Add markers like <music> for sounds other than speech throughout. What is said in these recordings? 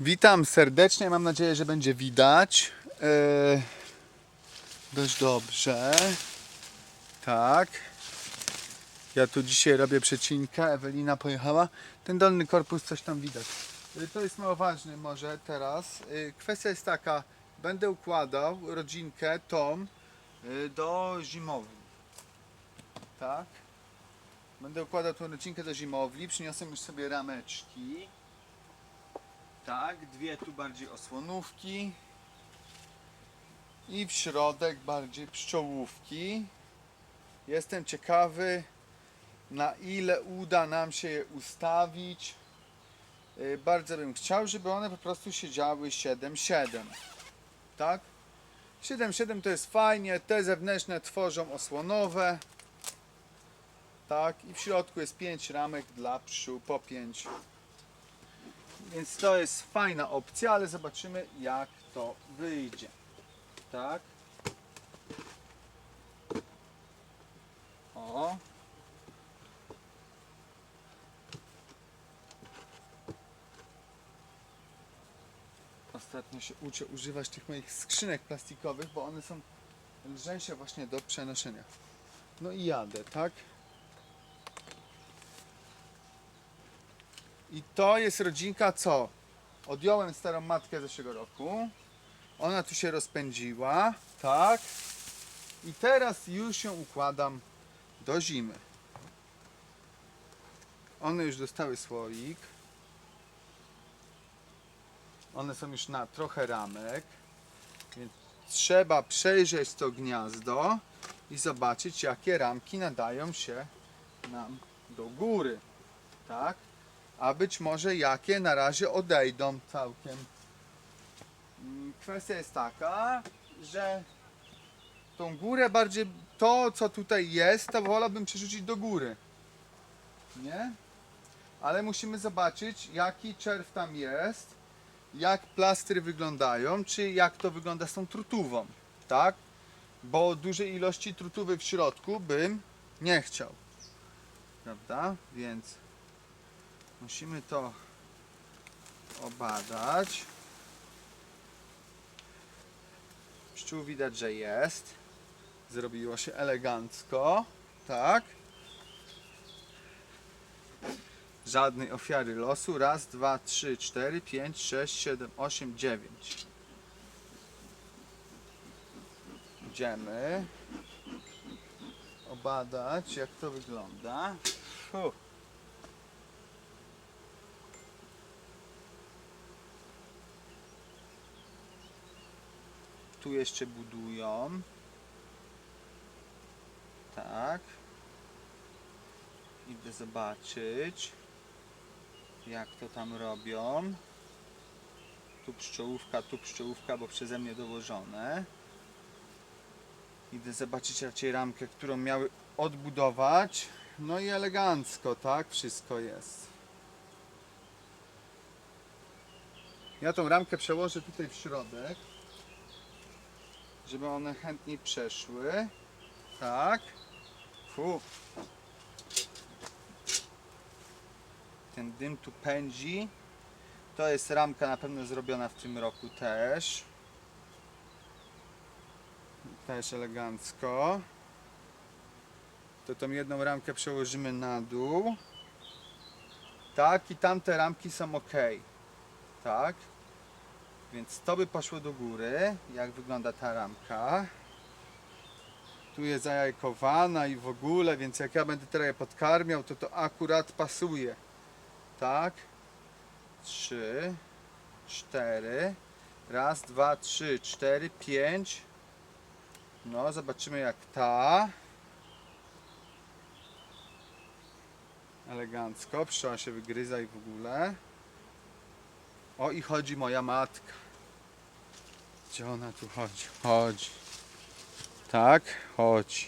Witam serdecznie, mam nadzieję, że będzie widać. E, dość dobrze. Tak. Ja tu dzisiaj robię przecinkę, Ewelina pojechała. Ten dolny korpus coś tam widać. E, To jest mało ważne może teraz. E, Kwestia jest taka, będę układał rodzinkę e, do zimowni. Tak. Będę układał tą rodzinkę do zimowli, przyniosłem już sobie rameczki. Tak, dwie tu bardziej osłonówki i w środek bardziej pszczołówki. Jestem ciekawy, na ile uda nam się je ustawić. Yy, Bardzo bym chciał, żeby one po prostu siedziały 7-7. Tak? 7-7 to jest fajnie, te zewnętrzne tworzą osłonowe. Tak, i w środku jest 5 ramek dla pszczół po 5 więc to jest fajna opcja, ale zobaczymy jak to wyjdzie. Tak. O. Ostatnio się uczę używać tych moich skrzynek plastikowych, bo one są lżejsze właśnie do przenoszenia. No i jadę, tak? I to jest rodzinka co? Odjąłem starą matkę zeszłego roku. Ona tu się rozpędziła, tak? I teraz już ją układam do zimy. One już dostały słoik. One są już na trochę ramek. Więc trzeba przejrzeć to gniazdo i zobaczyć jakie ramki nadają się nam do góry. Tak? A być może jakie na razie odejdą całkiem. Mm, Kwestia jest taka, że tą górę bardziej, to co tutaj jest, to wolałbym przerzucić do góry. Nie? Ale musimy zobaczyć, jaki czerw tam jest, jak plastry wyglądają, czy jak to wygląda z tą trutówą, tak? Bo dużej ilości trutówy w środku bym nie chciał. Prawda? Więc Musimy to obadać. Pszczół widać, że jest. Zrobiło się elegancko. Tak. Żadnej ofiary losu. Raz, dwa, trzy, cztery, pięć, sześć, siedem, osiem, dziewięć. Idziemy obadać, jak to wygląda. Fuh. Tu jeszcze budują. Tak. Idę zobaczyć, jak to tam robią. Tu pszczołówka, tu pszczołówka, bo przeze mnie dołożone. Idę zobaczyć raczej ramkę, którą miały odbudować. No i elegancko, tak? Wszystko jest. Ja tą ramkę przełożę tutaj w środek żeby one chętniej przeszły. Tak. Fu. Ten dym tu pędzi. To jest ramka na pewno zrobiona w tym roku też. Też elegancko. To tą jedną ramkę przełożymy na dół. Tak, i tamte ramki są ok. Tak. Więc to by poszło do góry, jak wygląda ta ramka. Tu jest zajajkowana i w ogóle, więc jak ja będę teraz je podkarmiał, to to akurat pasuje. Tak. Trzy, cztery. Raz, dwa, trzy, cztery, pięć. No, zobaczymy jak ta. Elegancko, pszczoła się wygryza i w ogóle. O i chodzi moja matka. Gdzie ona tu chodzi? Chodzi. Tak, chodzi.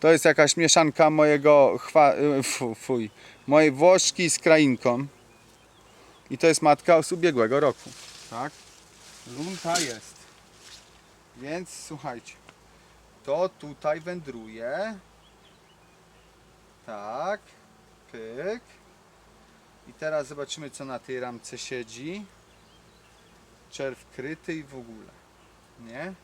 To jest jakaś mieszanka mojego chwa... y, fu, fuj, mojej Włoszki z krainką. I to jest matka z ubiegłego roku. Tak? Lunta jest. Więc słuchajcie. To tutaj wędruje. Tak. Pyk. I teraz zobaczymy co na tej ramce siedzi. Czerw kryty i w ogóle. Nie?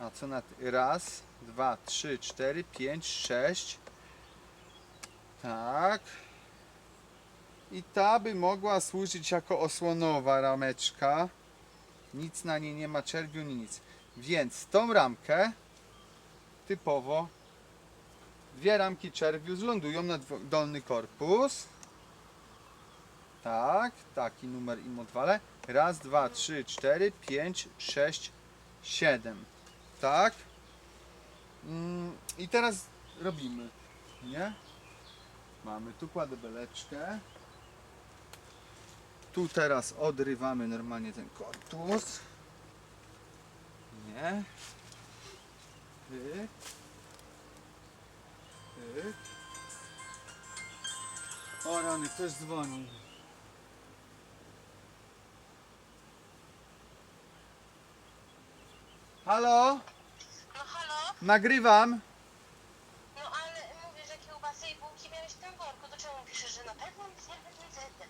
A co na ty- raz, dwa, trzy, cztery, pięć, sześć. Tak. I ta by mogła służyć jako osłonowa rameczka. Nic na niej nie ma czerwiu, nic. Więc tą ramkę typowo dwie ramki czerwiu zlądują na dolny korpus. Tak, taki numer im odwalę. Raz, dwa, trzy, cztery, pięć, sześć, siedem. Tak. Mm, I teraz robimy, nie? Mamy tu kładę beleczkę. Tu teraz odrywamy normalnie ten korpus. Nie. Pyk. Pyk. O rany, ktoś dzwoni. Halo? No halo? Nagrywam. No ale mówisz, że kiełbasy i bułki miałeś w tym worku, to czemu piszesz, że na pewno nic nie będzie?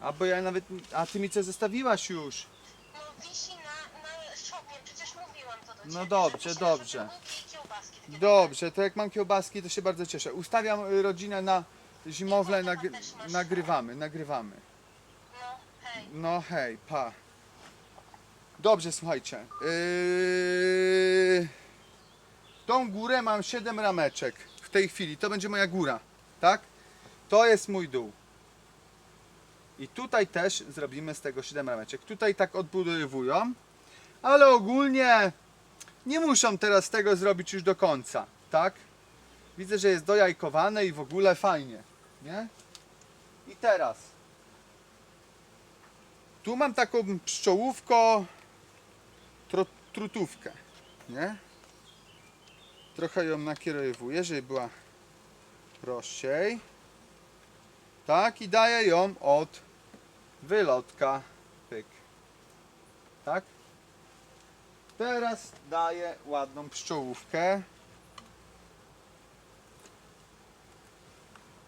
A bo ja nawet. A ty mi co zostawiłaś już? No wisi na, na szopie, przecież mówiłam to do ciebie. No dobrze, że dobrze. że bułki i kiełbaski. takie Dobrze, to jak mam kiełbaski, to się bardzo cieszę. Ustawiam y, rodzinę na zimowle, nagry nagrywamy, nagrywamy. No hej. No hej, pa. Dobrze, słuchajcie. Yy... Tą górę mam 7 rameczek w tej chwili. To będzie moja góra, tak? To jest mój dół. I tutaj też zrobimy z tego 7 rameczek. Tutaj tak odbudowują, ale ogólnie nie muszą teraz tego zrobić już do końca, tak? Widzę, że jest dojajkowane i w ogóle fajnie, nie? I teraz tu mam taką pszczołówko trutówkę, nie? Trochę ją nakierowuję, żeby była prościej. Tak, i daję ją od wylotka. Pyk. Tak? Teraz daję ładną pszczołówkę.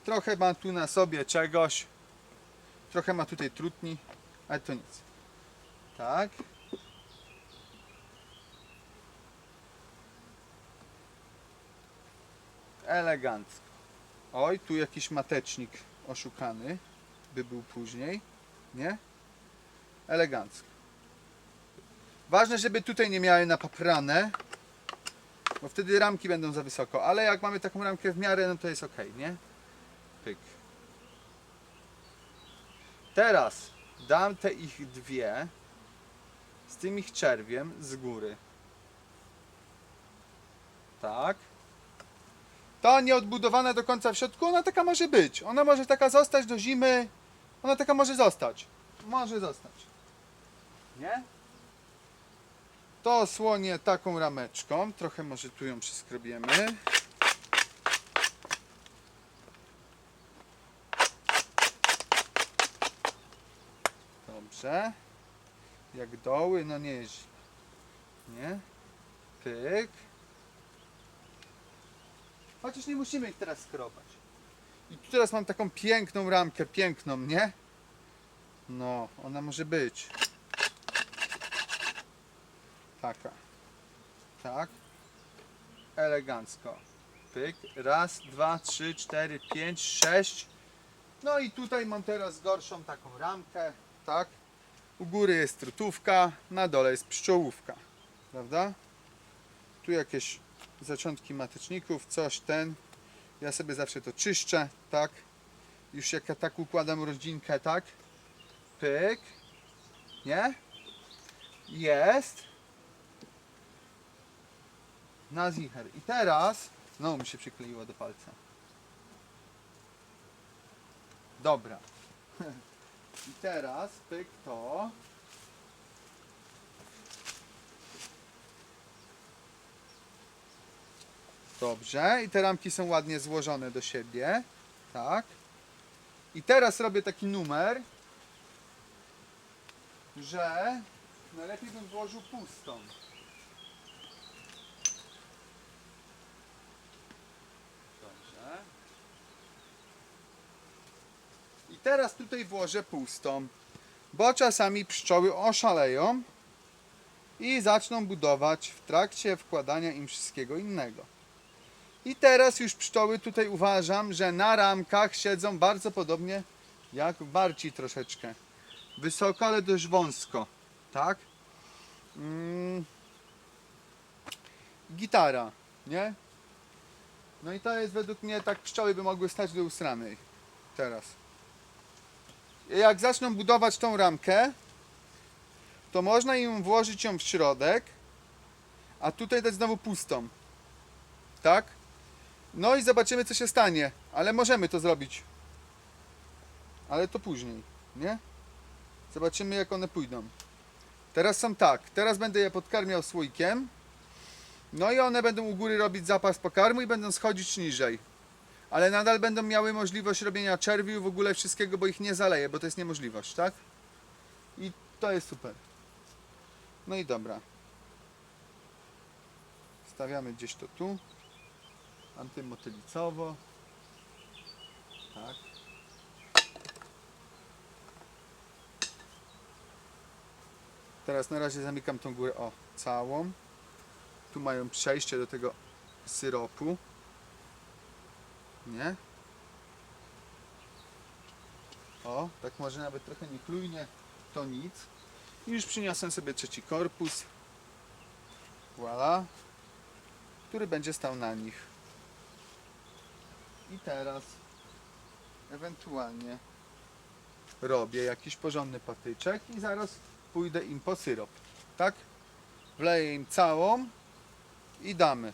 Trochę ma tu na sobie czegoś. Trochę ma tutaj trutni, ale to nic. Tak. Elegancko. Oj, tu jakiś matecznik oszukany by był później. Nie? Elegancko. Ważne, żeby tutaj nie miały napaprane, bo wtedy ramki będą za wysoko, ale jak mamy taką ramkę w miarę, no to jest ok, nie? Pyk. Teraz dam te ich dwie z tym ich czerwiem z góry. Tak. Ta nieodbudowana do końca w środku, ona taka może być. Ona może taka zostać do zimy. Ona taka może zostać. Może zostać. Nie? To słonię taką rameczką. Trochę może tu ją przyskrobiemy. Dobrze. Jak doły, no nie. Nie? Pyk. Chociaż nie musimy ich teraz skrobać. I tu teraz mam taką piękną ramkę, piękną, nie? No, ona może być. Taka. Tak. Elegancko. Pyk. Raz, dwa, trzy, cztery, pięć, sześć. No i tutaj mam teraz gorszą taką ramkę, tak? U góry jest trutówka, na dole jest pszczołówka, prawda? Tu jakieś zaczątki mateczników, coś ten. Ja sobie zawsze to czyszczę, tak? Już jak ja tak układam rodzinkę, tak? Pyk. Nie? Jest. Na zicher. I teraz, znowu mi się przykleiło do palca. Dobra. <laughs> I teraz pyk to. Dobrze. I te ramki są ładnie złożone do siebie. Tak. I teraz robię taki numer, że najlepiej bym włożył pustą. Dobrze. I teraz tutaj włożę pustą, bo czasami pszczoły oszaleją i zaczną budować w trakcie wkładania im wszystkiego innego. I teraz już pszczoły tutaj uważam, że na ramkach siedzą bardzo podobnie jak barci troszeczkę. Wysoko, ale dość wąsko. Tak? Mm. Gitara, nie? No i to jest według mnie tak pszczoły by mogły stać do usranej. Teraz. Jak zaczną budować tą ramkę, to można im włożyć ją w środek, a tutaj dać znowu pustą. Tak? No i zobaczymy co się stanie, ale możemy to zrobić. Ale to później, nie? Zobaczymy jak one pójdą. Teraz są tak, teraz będę je podkarmiał słoikiem. No i one będą u góry robić zapas pokarmu i będą schodzić niżej. Ale nadal będą miały możliwość robienia czerwi i w ogóle wszystkiego, bo ich nie zaleje, bo to jest niemożliwość, tak? I to jest super. No i dobra. Stawiamy gdzieś to tu. Antymotylicowo. Tak. Teraz na razie zamykam tą górę, o, całą. Tu mają przejście do tego syropu. Nie? O, tak może nawet trochę niechlujnie, to nic. I już przyniosłem sobie trzeci korpus. Voilà. Który będzie stał na nich. I teraz ewentualnie robię jakiś porządny patyczek i zaraz pójdę im po syrop. Tak? Wleję im całą i damy.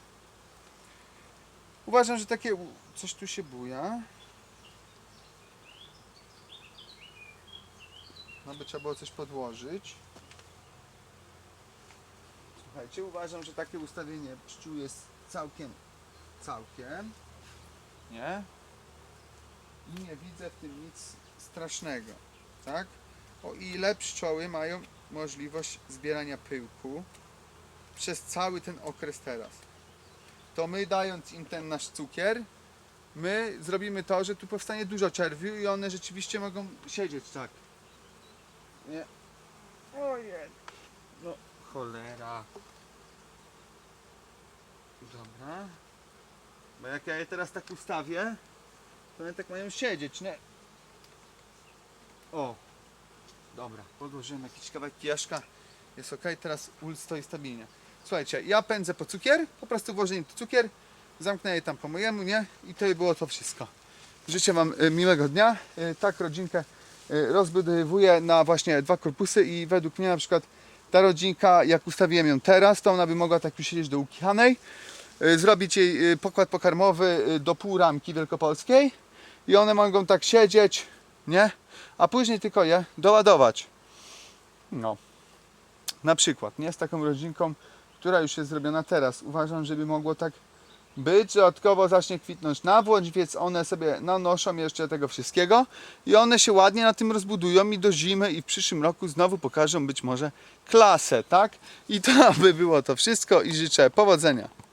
Uważam, że takie coś tu się buja. No by trzeba było coś podłożyć. Słuchajcie, uważam, że takie ustawienie pszczół jest całkiem, całkiem. Nie? I nie widzę w tym nic strasznego. Tak? O ile pszczoły mają możliwość zbierania pyłku przez cały ten okres teraz. To my dając im ten nasz cukier, my zrobimy to, że tu powstanie dużo czerwiu i one rzeczywiście mogą siedzieć tak. Nie. Ojej. No cholera. Dobra. Bo jak ja je teraz tak ustawię, to one tak mają siedzieć, nie? O. Dobra, podłożyłem jakiś kawałek kieszka. Jest ok, teraz ul stoi stabilnie. Słuchajcie, ja pędzę po cukier, po prostu włożę tu cukier, zamknę je tam po mojemu, nie? I to było to wszystko. Życzę Wam y, miłego dnia. Y, Tak rodzinkę y, rozbudowuję na właśnie dwa korpusy i według mnie na przykład ta rodzinka, jak ustawiłem ją teraz, to ona by mogła tak już siedzieć do ukichanej, zrobić jej y, pokład pokarmowy y, do pół ramki wielkopolskiej i one mogą tak siedzieć, nie? A później tylko je doładować. No. Na przykład, nie? Z taką rodzinką, która już jest zrobiona teraz. Uważam, żeby mogło tak być. Dodatkowo zacznie kwitnąć nawłoć, więc one sobie nanoszą jeszcze tego wszystkiego i one się ładnie na tym rozbudują i do zimy i w przyszłym roku znowu pokażą być może klasę, tak? I to <laughs> by było to wszystko i życzę powodzenia.